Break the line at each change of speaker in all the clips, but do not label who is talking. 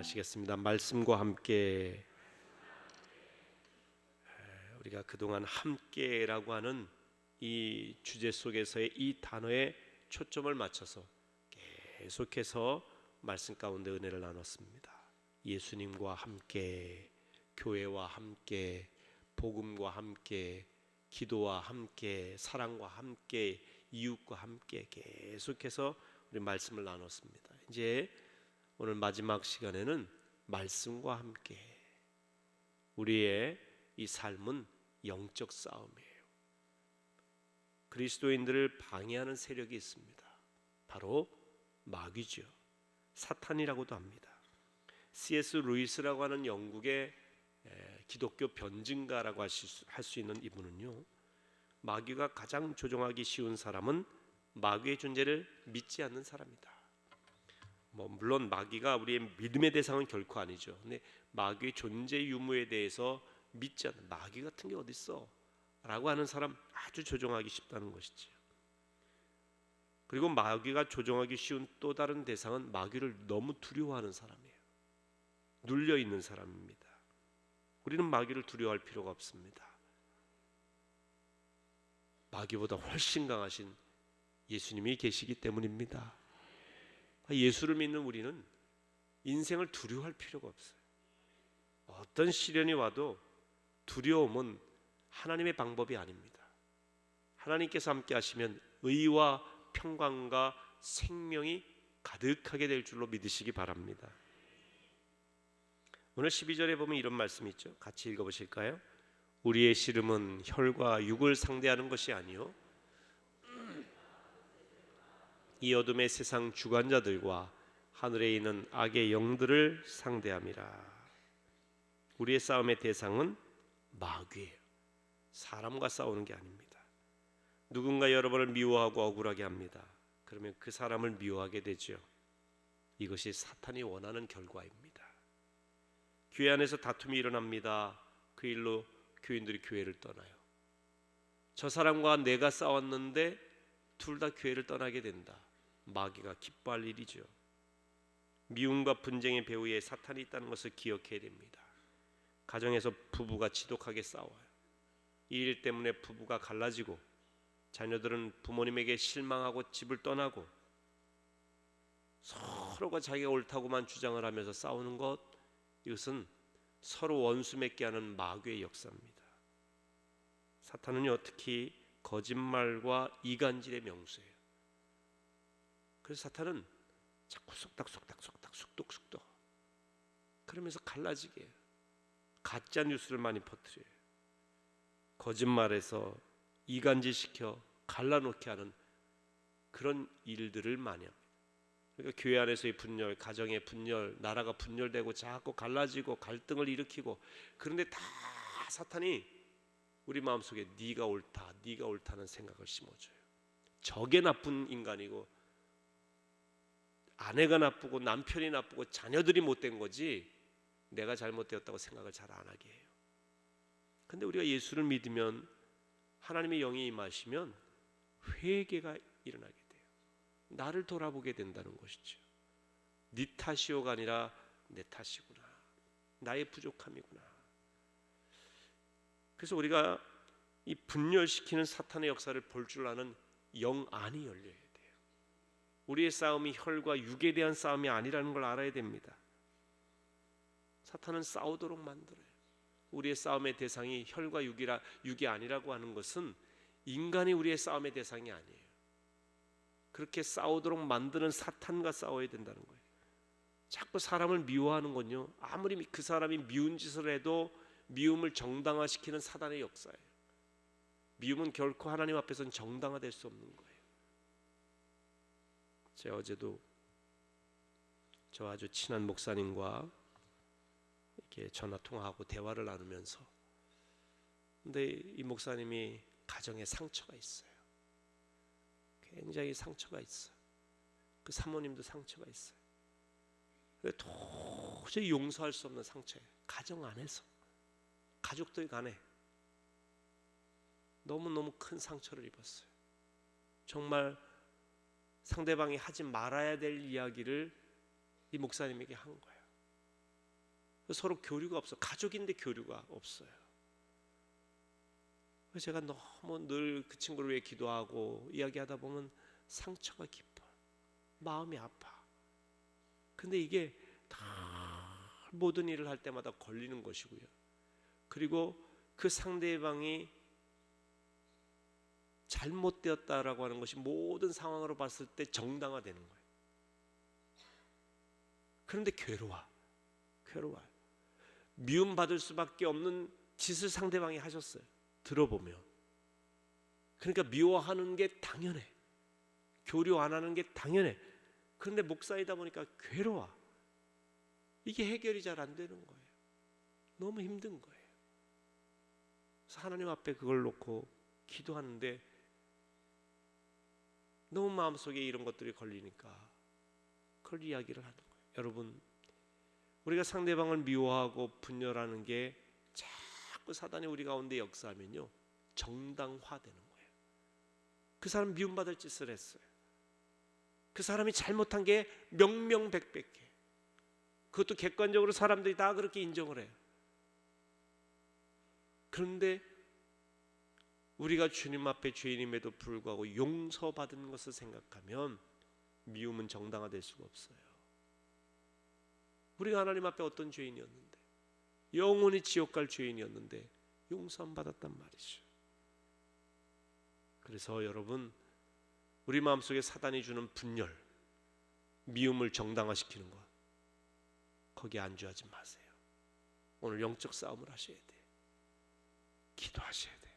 하시겠습니다. 말씀과 함께 우리가 그동안 함께라고 하는 이 주제 속에서의 이 단어에 초점을 맞춰서 계속해서 말씀 가운데 은혜를 나눴습니다. 예수님과 함께 교회와 함께 복음과 함께 기도와 함께 사랑과 함께 이웃과 함께 계속해서 우리 말씀을 나눴습니다. 이제 오늘 마지막 시간에는 말씀과 함께 우리의 이 삶은 영적 싸움이에요. 그리스도인들을 방해하는 세력이 있습니다. 바로 마귀죠. 사탄이라고도 합니다. C.S. 루이스라고 하는 영국의 기독교 변증가라고 할 수 있는 이분은요. 마귀가 가장 조종하기 쉬운 사람은 마귀의 존재를 믿지 않는 사람이다. 뭐 물론 마귀가 우리의 믿음의 대상은 결코 아니죠. 근데 마귀의 존재 유무에 대해서 믿지 않는 마귀 같은 게 어디 있어? 라고 하는 사람 아주 조종하기 쉽다는 것이지요. 그리고 마귀가 조종하기 쉬운 또 다른 대상은 마귀를 너무 두려워하는 사람이에요. 눌려 있는 사람입니다. 우리는 마귀를 두려워할 필요가 없습니다. 마귀보다 훨씬 강하신 예수님이 계시기 때문입니다. 예수를 믿는 우리는 인생을 두려워할 필요가 없어요. 어떤 시련이 와도 두려움은 하나님의 방법이 아닙니다. 하나님께서 함께 하시면 의와 평강과 생명이 가득하게 될 줄로 믿으시기 바랍니다. 오늘 12절에 보면 이런 말씀이 있죠. 같이 읽어 보실까요? 우리의 씨름은 혈과 육을 상대하는 것이 아니요 이 어둠의 세상 주관자들과 하늘에 있는 악의 영들을 상대함이라. 우리의 싸움의 대상은 마귀예요. 사람과 싸우는 게 아닙니다. 누군가 여러분을 미워하고 억울하게 합니다. 그러면 그 사람을 미워하게 되죠. 이것이 사탄이 원하는 결과입니다. 교회 안에서 다툼이 일어납니다. 그 일로 교인들이 교회를 떠나요. 저 사람과 내가 싸웠는데 둘 다 교회를 떠나게 된다. 마귀가 기뻐할 일이죠. 미움과 분쟁의 배후에 사탄이 있다는 것을 기억해야 됩니다. 가정에서 부부가 지독하게 싸워요. 이 일 때문에 부부가 갈라지고 자녀들은 부모님에게 실망하고 집을 떠나고 서로가 자기가 옳다고만 주장을 하면서 싸우는 것 이것은 서로 원수 맺게 하는 마귀의 역사입니다. 사탄은요 특히 거짓말과 이간질의 명수예요. 그래서 사탄은 자꾸 속닥 속닥 속닥 숙독숙독 그러면서 갈라지게. 가짜 뉴스를 많이 퍼뜨려요. 거짓말해서 이간질시켜 갈라놓게 하는 그런 일들을 많이 합니다. 그러니까 교회 안에서의 분열, 가정의 분열, 나라가 분열되고 자꾸 갈라지고 갈등을 일으키고 그런데 다 사탄이 우리 마음속에 네가 옳다, 네가 옳다는 생각을 심어줘요. 저게 나쁜 인간이고 아내가 나쁘고 남편이 나쁘고 자녀들이 못된 거지 내가 잘못되었다고 생각을 잘 안 하게 해요. 근데 우리가 예수를 믿으면 하나님의 영이 임하시면 회개가 일어나게 돼요. 나를 돌아보게 된다는 것이죠. 네 탓이오가 아니라 내 탓이구나. 나의 부족함이구나. 그래서 우리가 이 분열시키는 사탄의 역사를 볼 줄 아는 영안이 열려야 돼요. 우리의 싸움이 혈과 육에 대한 싸움이 아니라는 걸 알아야 됩니다. 사탄은 싸우도록 만들어요. 우리의 싸움의 대상이 혈과 육이라 육이 아니라고 하는 것은 인간이 우리의 싸움의 대상이 아니에요. 그렇게 싸우도록 만드는 사탄과 싸워야 된다는 거예요. 자꾸 사람을 미워하는 건요. 아무리 그 사람이 미운 짓을 해도 미움을 정당화시키는 사단의 역사예요. 미움은 결코 하나님 앞에서는 정당화될 수 없는 거예요. 제가 어제도 저 아주 친한 목사님과 이렇게 전화 통화하고 대화를 나누면서 근데 이 목사님이 가정에 상처가 있어요. 굉장히 상처가 있어요. 그 사모님도 상처가 있어요. 도저히 용서할 수 없는 상처예요. 가정 안에서 가족들 간에 너무너무 큰 상처를 입었어요. 정말 상대방이 하지 말아야 될 이야기를 이 목사님에게 한 거예요. 서로 교류가 없어. 가족인데 교류가 없어요. 제가 너무 늘 그 친구를 위해 기도하고 이야기하다 보면 상처가 깊어. 마음이 아파. 근데 이게 다 모든 일을 할 때마다 걸리는 것이고요. 그리고 그 상대방이 잘못되었다라고 하는 것이 모든 상황으로 봤을 때 정당화되는 거예요. 그런데 괴로워. 괴로워. 미움 받을 수밖에 없는 짓을 상대방이 하셨어요. 들어보면. 그러니까 미워하는 게 당연해. 교류 안 하는 게 당연해. 그런데 목사이다 보니까 괴로워. 이게 해결이 잘 안 되는 거예요. 너무 힘든 거예요. 하나님 앞에 그걸 놓고 기도하는데 너무 마음속에 이런 것들이 걸리니까 그걸 이야기를 하는 거예요. 여러분, 우리가 상대방을 미워하고 분열하는 게 자꾸 사단이 우리 가운데 역사하면요. 정당화되는 거예요. 그 사람 미움받을 짓을 했어요. 그 사람이 잘못한 게 명명백백해. 그것도 객관적으로 사람들이 다 그렇게 인정을 해요. 그런데 우리가 주님 앞에 죄인임에도 불구하고 용서받은 것을 생각하면 미움은 정당화될 수가 없어요. 우리가 하나님 앞에 어떤 죄인이었는데 영원히 지옥 갈 죄인이었는데 용서 안 받았단 말이죠. 그래서 여러분 우리 마음속에 사단이 주는 분열, 미움을 정당화시키는 것 거기에 안주하지 마세요. 오늘 영적 싸움을 하셔야 돼. 기도하셔야 돼.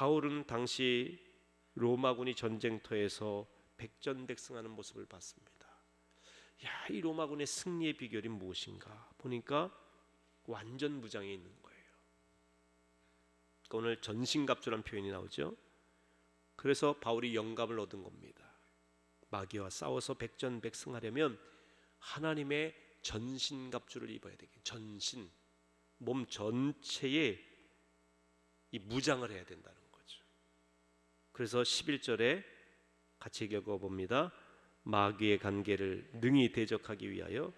바울은 당시 로마군이 전쟁터에서 백전백승하는 모습을 봤습니다. 야, 이 로마군의 승리의 비결이 무엇인가? 보니까 완전 무장에 있는 거예요. 오늘 전신갑주란 표현이 나오죠. 그래서 바울이 영감을 얻은 겁니다. 마귀와 싸워서 백전백승하려면 하나님의 전신갑주를 입어야 되겠. 전신 몸 전체에 이 무장을 해야 된다는. 그래서 11절에 같이 읽어 봅니다. 마귀의 관계를 능히 대적하기 위하여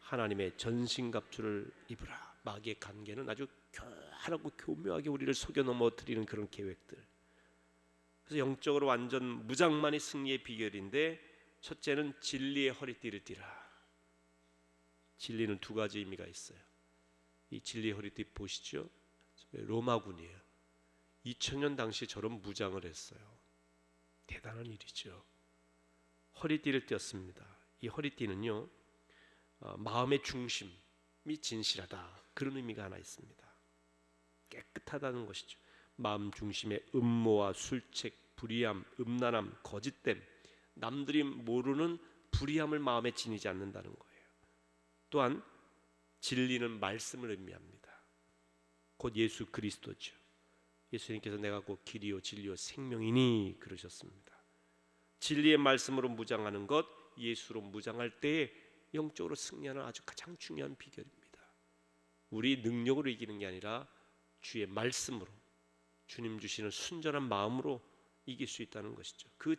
하나님의 전신갑주를 입으라. 마귀의 관계는 아주 교활하고 교묘하게 우리를 속여 넘어뜨리는 그런 계획들. 그래서 영적으로 완전 무장만이 승리의 비결인데 첫째는 진리의 허리띠를 띠라. 진리는 두 가지 의미가 있어요. 이 진리의 허리띠 보시죠. 로마군이에요. 2000년 당시 저런 무장을 했어요. 대단한 일이죠. 허리띠를 띄었습니다. 이 허리띠는요 어, 마음의 중심이 진실하다 그런 의미가 하나 있습니다. 깨끗하다는 것이죠. 마음 중심의 음모와 술책, 불의함, 음란함, 거짓됨, 남들이 모르는 불의함을 마음에 지니지 않는다는 거예요. 또한 진리는 말씀을 의미합니다. 곧 예수 그리스도죠. 예수님께서 내가 곧 길이요 진리요 생명이니 그러셨습니다. 진리의 말씀으로 무장하는 것, 예수로 무장할 때에 영적으로 승리하는 아주 가장 중요한 비결입니다. 우리 능력으로 이기는 게 아니라 주의 말씀으로 주님 주시는 순전한 마음으로 이길 수 있다는 것이죠. 그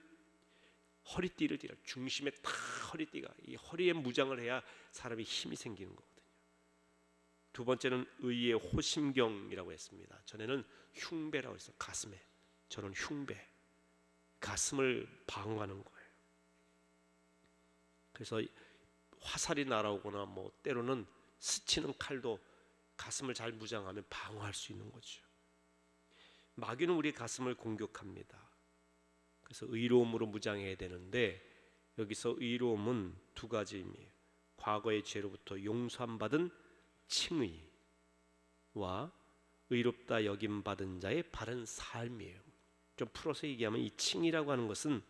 허리띠를 띠라 중심에 다 허리띠가 이 허리에 무장을 해야 사람이 힘이 생기는 거거든요. 두 번째는 의의 호심경이라고 했습니다. 전에는 흉배라고 했어 가슴에 저는 흉배 가슴을 방어하는 거예요. 그래서 화살이 날아오거나 뭐 때로는 스치는 칼도 가슴을 잘 무장하면 방어할 수 있는 거죠. 마귀는 우리 가슴을 공격합니다. 그래서 의로움으로 무장해야 되는데 여기서 의로움은 두 가지 의미예요. 과거의 죄로부터 용서함 받은 칭의와 의롭다 여김 받은 자의 바른 삶이에요. 좀 풀어서 얘기하면 이 칭이라고 하는 것은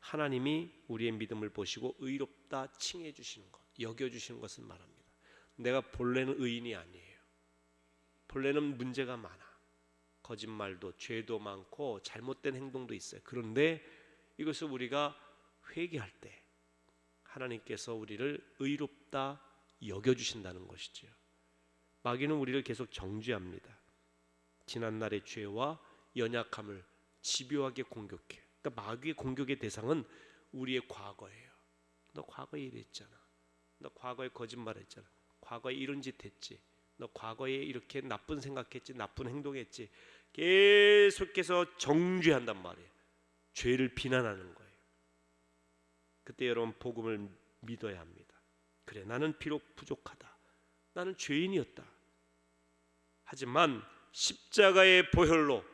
하나님이 우리의 믿음을 보시고 의롭다 칭해 주시는 것, 여겨 주시는 것을 말합니다. 내가 본래는 의인이 아니에요. 본래는 문제가 많아. 거짓말도 죄도 많고 잘못된 행동도 있어요. 그런데 이것을 우리가 회개할 때 하나님께서 우리를 의롭다 여겨 주신다는 것이죠. 마귀는 우리를 계속 정죄합니다. 지난 날의 죄와 연약함을 집요하게 공격해. 그러니까 마귀의 공격의 대상은 우리의 과거예요. 너 과거에 이랬잖아. 너 과거에 거짓말했잖아. 과거에 이런 짓 했지. 너 과거에 이렇게 나쁜 생각했지, 나쁜 행동했지. 계속해서 정죄한단 말이에요. 죄를 비난하는 거예요. 그때 여러분 복음을 믿어야 합니다. 그래, 나는 비록 부족하다. 나는 죄인이었다. 하지만 십자가의 보혈로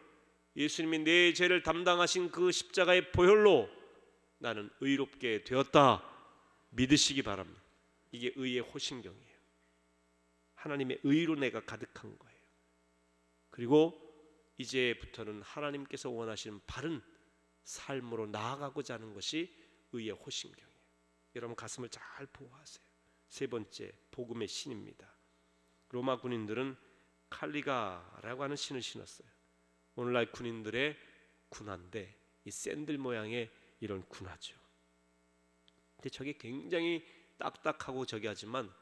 예수님이 내 죄를 담당하신 그 십자가의 보혈로 나는 의롭게 되었다. 믿으시기 바랍니다. 이게 의의 호신경이에요. 하나님의 의로 내가 가득한 거예요. 그리고 이제부터는 하나님께서 원하시는 바른 삶으로 나아가고자 하는 것이 의의 호신경이에요. 여러분 가슴을 잘 보호하세요. 세 번째 복음의 신입니다. 로마 군인들은 칼리가라고 하는 신을 신었어요. 오늘날 군인들의 군화인데 이 샌들 모양의 이런 군화죠. 근데 저게 굉장히 딱딱하고 저기 하지만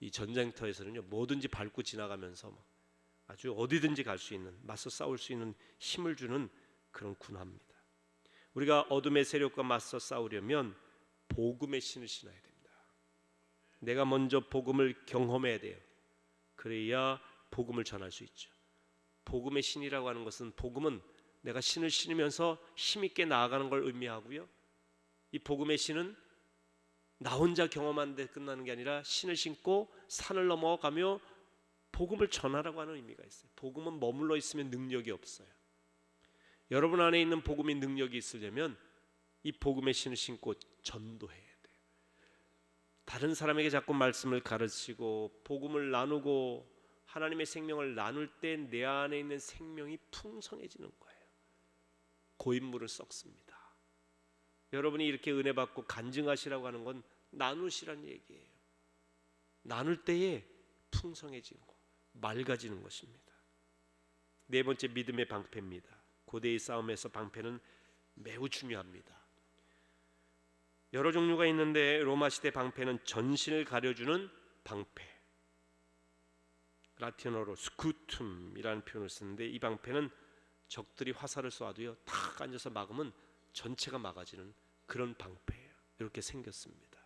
이 전쟁터에서는요 뭐든지 밟고 지나가면서 막 아주 어디든지 갈 수 있는 맞서 싸울 수 있는 힘을 주는 그런 군화입니다. 우리가 어둠의 세력과 맞서 싸우려면 복음의 신을 신어야 됩니다. 내가 먼저 복음을 경험해야 돼요. 그래야 복음을 전할 수 있죠. 복음의 신이라고 하는 것은 복음은 내가 신을 신으면서 힘 있게 나아가는 걸 의미하고요. 이 복음의 신은 나 혼자 경험한 데 끝나는 게 아니라 신을 신고 산을 넘어가며 복음을 전하라고 하는 의미가 있어요. 복음은 머물러 있으면 능력이 없어요. 여러분 안에 있는 복음의 능력이 있으려면 이 복음의 신을 신고 전도해야 돼요. 다른 사람에게 자꾸 말씀을 가르치고 복음을 나누고 하나님의 생명을 나눌 때 내 안에 있는 생명이 풍성해지는 거예요. 고인물을 썩습니다. 여러분이 이렇게 은혜 받고 간증하시라고 하는 건 나누시란 얘기예요. 나눌 때에 풍성해지는 거, 맑아지는 것입니다. 네 번째 믿음의 방패입니다. 고대의 싸움에서 방패는 매우 중요합니다. 여러 종류가 있는데 로마 시대 방패는 전신을 가려주는 방패. 라틴어로 스쿠툼이라는 표현을 쓰는데 이 방패는 적들이 화살을 쏘아도요 탁 앉아서 막으면 전체가 막아지는 그런 방패예요. 이렇게 생겼습니다.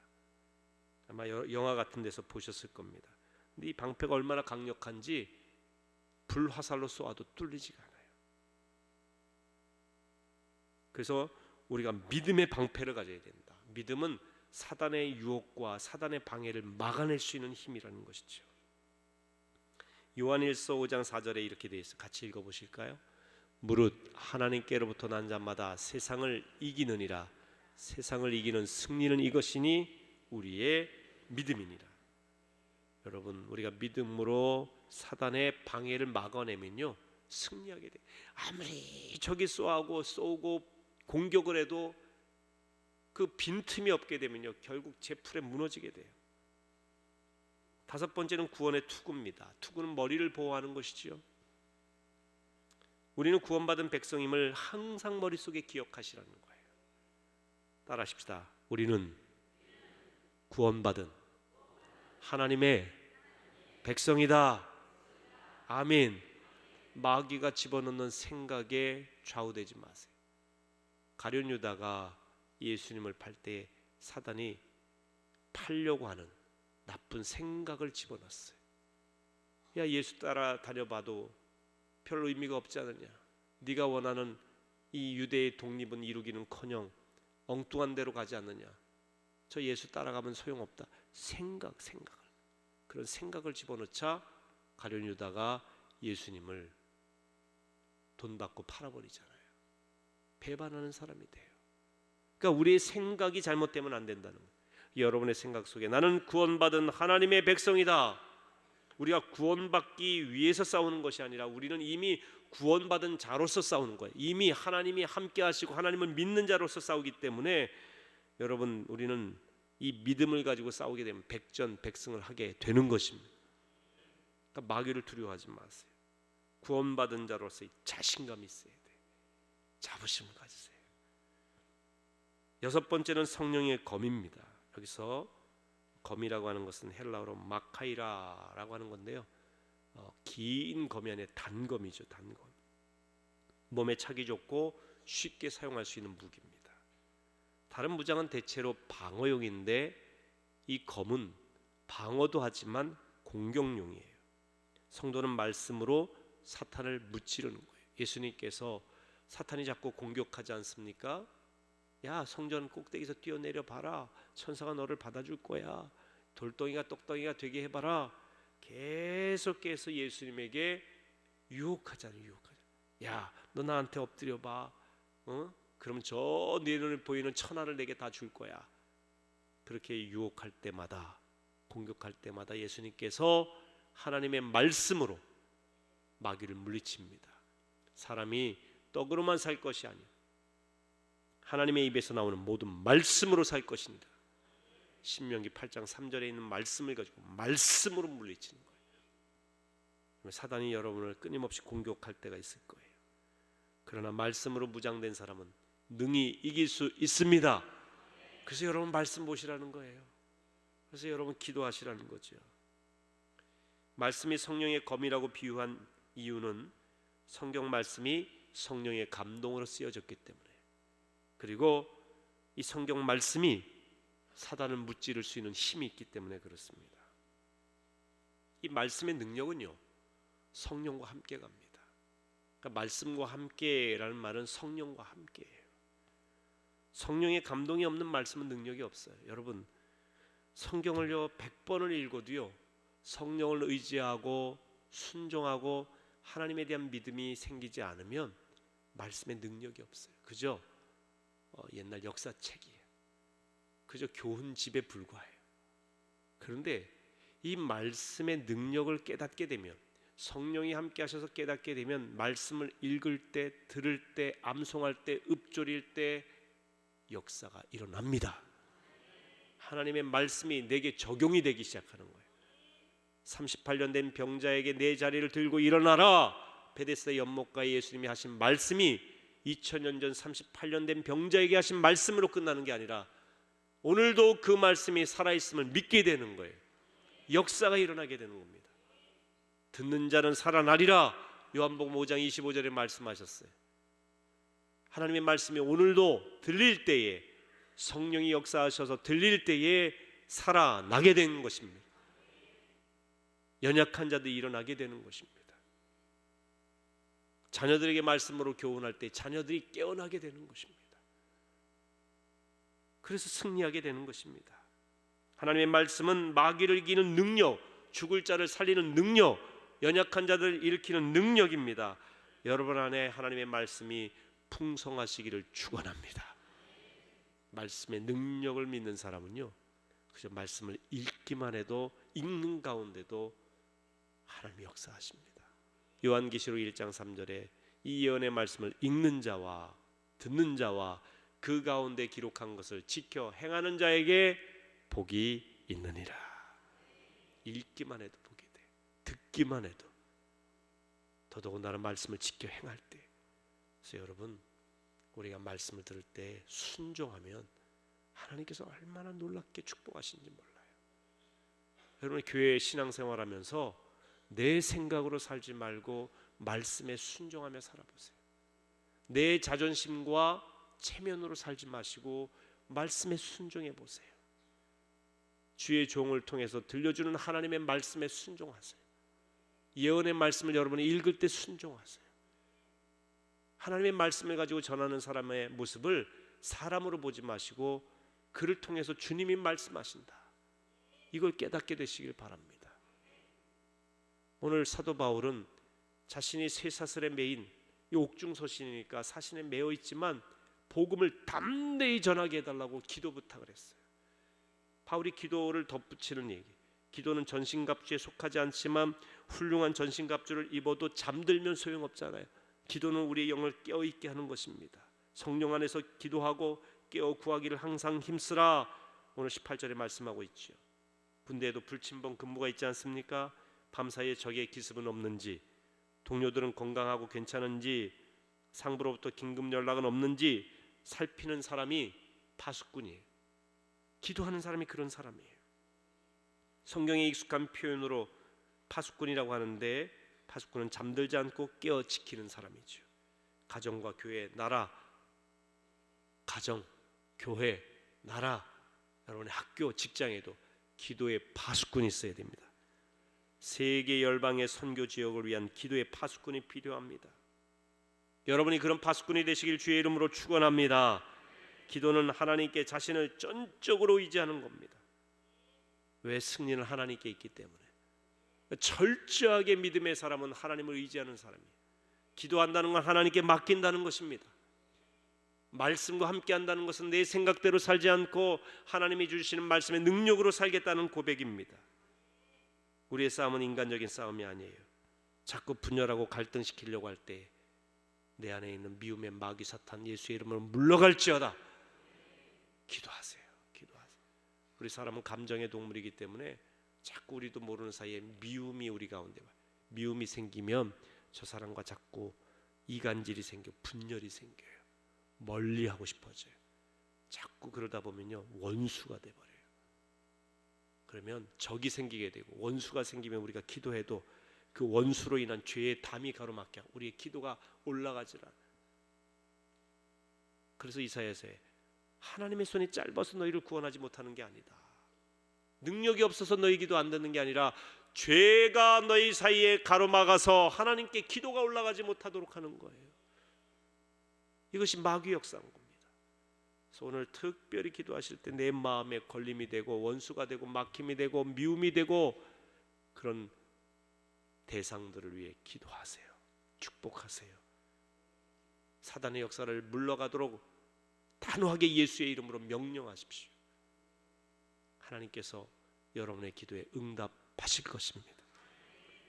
아마 영화 같은 데서 보셨을 겁니다. 근데 이 방패가 얼마나 강력한지 불 화살로 쏘아도 뚫리지가 않아요. 그래서 우리가 믿음의 방패를 가져야 된다. 믿음은 사단의 유혹과 사단의 방해를 막아낼 수 있는 힘이라는 것이죠. 요한일서 5장 4절에 이렇게 되어 있어. 같이 읽어 보실까요? 무릇 하나님께로부터 난 자마다 세상을 이기느니라. 세상을 이기는 승리는 이것이니 우리의 믿음이니라. 여러분, 우리가 믿음으로 사단의 방해를 막아내면요. 승리하게 돼. 아무리 적이 쏘고 쏘고 공격을 해도 그 빈틈이 없게 되면요. 결국 제 풀에 무너지게 돼요. 다섯 번째는 구원의 투구입니다. 투구는 머리를 보호하는 것이지요. 우리는 구원받은 백성임을 항상 머릿속에 기억하시라는 거예요. 따라하십시다. 우리는 구원받은 하나님의 백성이다. 아멘. 마귀가 집어넣는 생각에 좌우되지 마세요. 가룟 유다가 예수님을 팔 때 사단이 팔려고 하는 나쁜 생각을 집어넣었어요. 야 예수 따라 다녀봐도 별 의미가 없지 않느냐. 네가 원하는 이 유대의 독립은 이루기는커녕 엉뚱한 데로 가지 않느냐. 저 예수 따라가면 소용없다. 생각, 생각을 그런 생각을 집어넣자 가룟 유다가 예수님을 돈 받고 팔아버리잖아요. 배반하는 사람이 돼요. 그러니까 우리의 생각이 잘못되면 안 된다는 거예요. 여러분의 생각 속에 나는 구원받은 하나님의 백성이다. 우리가 구원받기 위해서 싸우는 것이 아니라 우리는 이미 구원받은 자로서 싸우는 거예요. 이미 하나님이 함께 하시고 하나님을 믿는 자로서 싸우기 때문에 여러분 우리는 이 믿음을 가지고 싸우게 되면 백전백승을 하게 되는 것입니다. 그러니까 마귀를 두려워하지 마세요. 구원받은 자로서의 자신감이 있어야 돼. 자부심을 가지세요. 여섯 번째는 성령의 검입니다. 여기서 검이라고 하는 것은 헬라어로 마카이라라고 하는 건데요. 어, 긴 검이 아니라 단검이죠. 단검. 몸에 차기 좋고 쉽게 사용할 수 있는 무기입니다. 다른 무장은 대체로 방어용인데 이 검은 방어도 하지만 공격용이에요. 성도는 말씀으로 사탄을 무찌르는 거예요. 예수님께서 사탄이 자꾸 공격하지 않습니까? 야 성전 꼭대기에서 뛰어내려 봐라. 천사가 너를 받아줄 거야. 돌덩이가 똑덩이가 되게 해봐라. 계속해서 예수님에게 유혹하잖아요. 유혹하잖아요. 야, 너 나한테 엎드려 봐. 어? 그럼 저내 눈에 보이는 천하를 내게 다 줄 거야. 그렇게 유혹할 때마다 공격할 때마다 예수님께서 하나님의 말씀으로 마귀를 물리칩니다. 사람이 떡으로만 살 것이 아니요 하나님의 입에서 나오는 모든 말씀으로 살 것입니다. 신명기 8장 3절에 있는 말씀을 가지고 말씀으로 물리치는 거예요. 사단이 여러분을 끊임없이 공격할 때가 있을 거예요. 그러나 말씀으로 무장된 사람은 능히 이길 수 있습니다. 그래서 여러분 말씀 보시라는 거예요. 그래서 여러분 기도하시라는 거죠. 말씀이 성령의 검이라고 비유한 이유는 성경 말씀이 성령의 감동으로 쓰여졌기 때문에 그리고 이 성경 말씀이 사단을 무찌를 수 있는 힘이 있기 때문에 그렇습니다. 이 말씀의 능력은요 성령과 함께 갑니다. 그러니까 말씀과 함께라는 말은 성령과 함께예요. 성령의 감동이 없는 말씀은 능력이 없어요. 여러분 성경을요 100번을 읽어도요 성령을 의지하고 순종하고 하나님에 대한 믿음이 생기지 않으면 말씀의 능력이 없어요. 그죠? 어, 옛날 역사책이에요. 그저 교훈집에 불과해요. 그런데 이 말씀의 능력을 깨닫게 되면 성령이 함께 하셔서 깨닫게 되면 말씀을 읽을 때, 들을 때, 암송할 때, 읊조릴 때 역사가 일어납니다. 하나님의 말씀이 내게 적용이 되기 시작하는 거예요. 38년 된 병자에게 내 자리를 들고 일어나라. 베데스다 연못가에 예수님이 하신 말씀이 2000년 전 38년 된 병자에게 하신 말씀으로 끝나는 게 아니라 오늘도 그 말씀이 살아 있음을 믿게 되는 거예요. 역사가 일어나게 되는 겁니다. 듣는 자는 살아나리라. 요한복음 5장 25절에 말씀하셨어요. 하나님의 말씀이 오늘도 들릴 때에 성령이 역사하셔서 들릴 때에 살아나게 되는 것입니다. 연약한 자들이 일어나게 되는 것입니다. 자녀들에게 말씀으로 교훈할 때 자녀들이 깨어나게 되는 것입니다. 그래서 승리하게 되는 것입니다. 하나님의 말씀은 마귀를 이기는 능력, 죽을 자를 살리는 능력, 연약한 자들을 일으키는 능력입니다. 여러분 안에 하나님의 말씀이 풍성하시기를 축원합니다. 말씀의 능력을 믿는 사람은요. 그저 말씀을 읽기만 해도 읽는 가운데도 하나님이 역사하십니다. 요한계시록 1장 3절에 이 예언의 말씀을 읽는 자와 듣는 자와 그 가운데 기록한 것을 지켜 행하는 자에게 복이 있느니라. 읽기만 해도 복이 돼. 듣기만 해도 더더군다나 말씀을 지켜 행할 때. 그래서 여러분 우리가 말씀을 들을 때 순종하면 하나님께서 얼마나 놀랍게 축복하신지 몰라요. 여러분 교회 신앙생활하면서 내 생각으로 살지 말고 말씀에 순종하며 살아보세요. 내 자존심과 체면으로 살지 마시고 말씀에 순종해 보세요. 주의 종을 통해서 들려주는 하나님의 말씀에 순종하세요. 예언의 말씀을 여러분이 읽을 때 순종하세요. 하나님의 말씀을 가지고 전하는 사람의 모습을 사람으로 보지 마시고 그를 통해서 주님이 말씀하신다. 이걸 깨닫게 되시길 바랍니다. 오늘 사도 바울은 자신이 쇠사슬에 매인 이 옥중서신이니까 사신에 매어 있지만 복음을 담대히 전하게 해달라고 기도 부탁을 했어요. 바울이 기도를 덧붙이는 얘기. 기도는 전신갑주에 속하지 않지만 훌륭한 전신갑주를 입어도 잠들면 소용없잖아요. 기도는 우리의 영을 깨어 있게 하는 것입니다. 성령 안에서 기도하고 깨어 구하기를 항상 힘쓰라. 오늘 18절에 말씀하고 있죠. 군대에도 불침번 근무가 있지 않습니까? 밤사이에 적의 기습은 없는지, 동료들은 건강하고 괜찮은지, 상부로부터 긴급 연락은 없는지 살피는 사람이 파수꾼이에요. 기도하는 사람이 그런 사람이에요. 성경에 익숙한 표현으로 파수꾼이라고 하는데 파수꾼은 잠들지 않고 깨어 지키는 사람이죠. 가정과 교회, 나라, 가정, 교회, 나라, 여러분의 학교, 직장에도 기도의 파수꾼이 있어야 됩니다. 세계 열방의 선교 지역을 위한 기도의 파수꾼이 필요합니다. 여러분이 그런 파수꾼이 되시길 주의 이름으로 축원합니다. 기도는 하나님께 자신을 전적으로 의지하는 겁니다. 왜 승리는 하나님께 있기 때문에 철저하게 믿음의 사람은 하나님을 의지하는 사람이에요. 기도한다는 건 하나님께 맡긴다는 것입니다. 말씀과 함께 한다는 것은 내 생각대로 살지 않고 하나님이 주시는 말씀의 능력으로 살겠다는 고백입니다. 우리의 싸움은 인간적인 싸움이 아니에요. 자꾸 분열하고 갈등시키려고 할 때 내 안에 있는 미움의 마귀 사탄 예수의 이름으로 물러갈지어다. 기도하세요. 기도하세요. 우리 사람은 감정의 동물이기 때문에 자꾸 우리도 모르는 사이에 미움이 우리 가운데 와. 미움이 생기면 저 사람과 자꾸 이간질이 생겨 분열이 생겨요. 멀리 하고 싶어져요. 자꾸 그러다 보면요 원수가 돼 버려요. 그러면 적이 생기게 되고 원수가 생기면 우리가 기도해도 그 원수로 인한 죄의 담이 가로막혀 우리의 기도가 올라가질 않아. 그래서 이사야서에 하나님의 손이 짧아서 너희를 구원하지 못하는 게 아니다. 능력이 없어서 너희 기도 안 듣는 게 아니라 죄가 너희 사이에 가로막아서 하나님께 기도가 올라가지 못하도록 하는 거예요. 이것이 마귀 역사인 겁니다. 그래서 오늘 특별히 기도하실 때 내 마음에 걸림이 되고 원수가 되고 막힘이 되고 미움이 되고 그런 대상들을 위해 기도하세요. 축복하세요. 사단의 역사를 물러가도록 단호하게 예수의 이름으로 명령하십시오. 하나님께서 여러분의 기도에 응답하실 것입니다.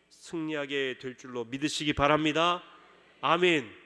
승리하게 될 줄로 믿으시기 바랍니다. 아멘.